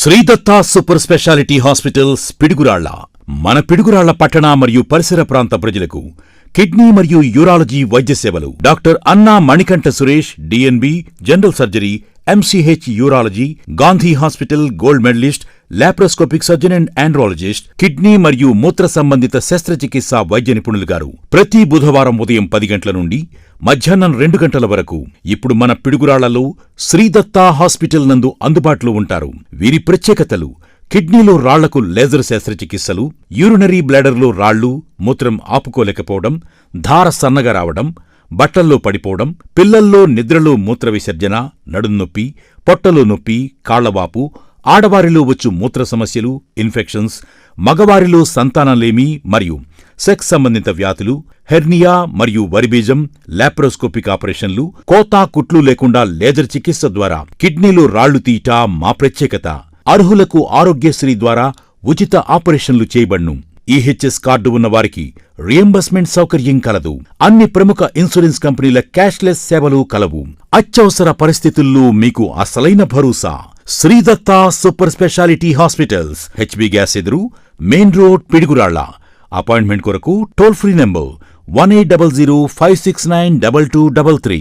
Sridatta super speciality hospitals Piduguralla. మన పిడుగురాళ్ళ పట్టణ మరియు పరిసర ప్రాంత ప్రజలకు కిడ్నీ మరియు యూరాలజీ వైద్య సేవలు. Doctor Anna Manikanta Suresh DNB general surgery MCH urology Gandhi hospital gold medalist laparoscopic surgeon and andrologist kidney మరియు మూత్ర సంబంధిత శస్త్రచికిత్స వైద్య నిపుణులు గారు. ప్రతి బుధవారం ఉదయం పది గంటల నుండి మధ్యాహ్నం రెండు గంటల వరకు ఇప్పుడు మన పిడుగురాళ్ళలో శ్రీదత్తా హాస్పిటల్ నందు అందుబాటులో ఉంటారు. వీరి ప్రత్యేకతలు కిడ్నీలో రాళ్ళకు లేజర్ శస్త్రచికిత్సలు యూరినరీ బ్లాడర్లో రాళ్ళు మూత్రం ఆపుకోలేకపోవడం ధార సన్నగా రావడం బట్టల్లో పడిపోవడం పిల్లల్లో నిద్రలో మూత్ర విసర్జన నడుం నొప్పి పొట్టలో నొప్పి కాళ్ళవాపు ఆడవారిలో వచ్చు మూత్ర సమస్యలు ఇన్ఫెక్షన్స్ మగవారిలో సంతానలేమి మరియు సెక్స్ సంబంధిత వ్యాధులు హెర్నియా మరియు వరిబీజం లాప్రోస్కోపిక్ ఆపరేషన్లు కోతా కుట్లు లేకుండా లేజర్ చికిత్స ద్వారా కిడ్నీలో రాళ్ళు తీయట మా ప్రత్యేకత. అర్హులకు ఆరోగ్యశ్రీ ద్వారా ఉచిత ఆపరేషన్లు చేయబడ్ను. ఈహెచ్ఎస్ కార్డు ఉన్నవారికి రియంబర్స్మెంట్ సౌకర్యం కలదు. అన్ని ప్రముఖ ఇన్సూరెన్స్ కంపెనీల క్యాష్లెస్ సేవలు కలవు. అత్యవసర పరిస్థితుల్లో మీకు అసలైన భరోసా. Sridatta super speciality hospitals HB gas ఎదురు మెయిన్ రోడ్ పిడుగురాళ్ల అపాయింట్మెంట్ కొరకు toll free number one eight double zero five six nine double two double three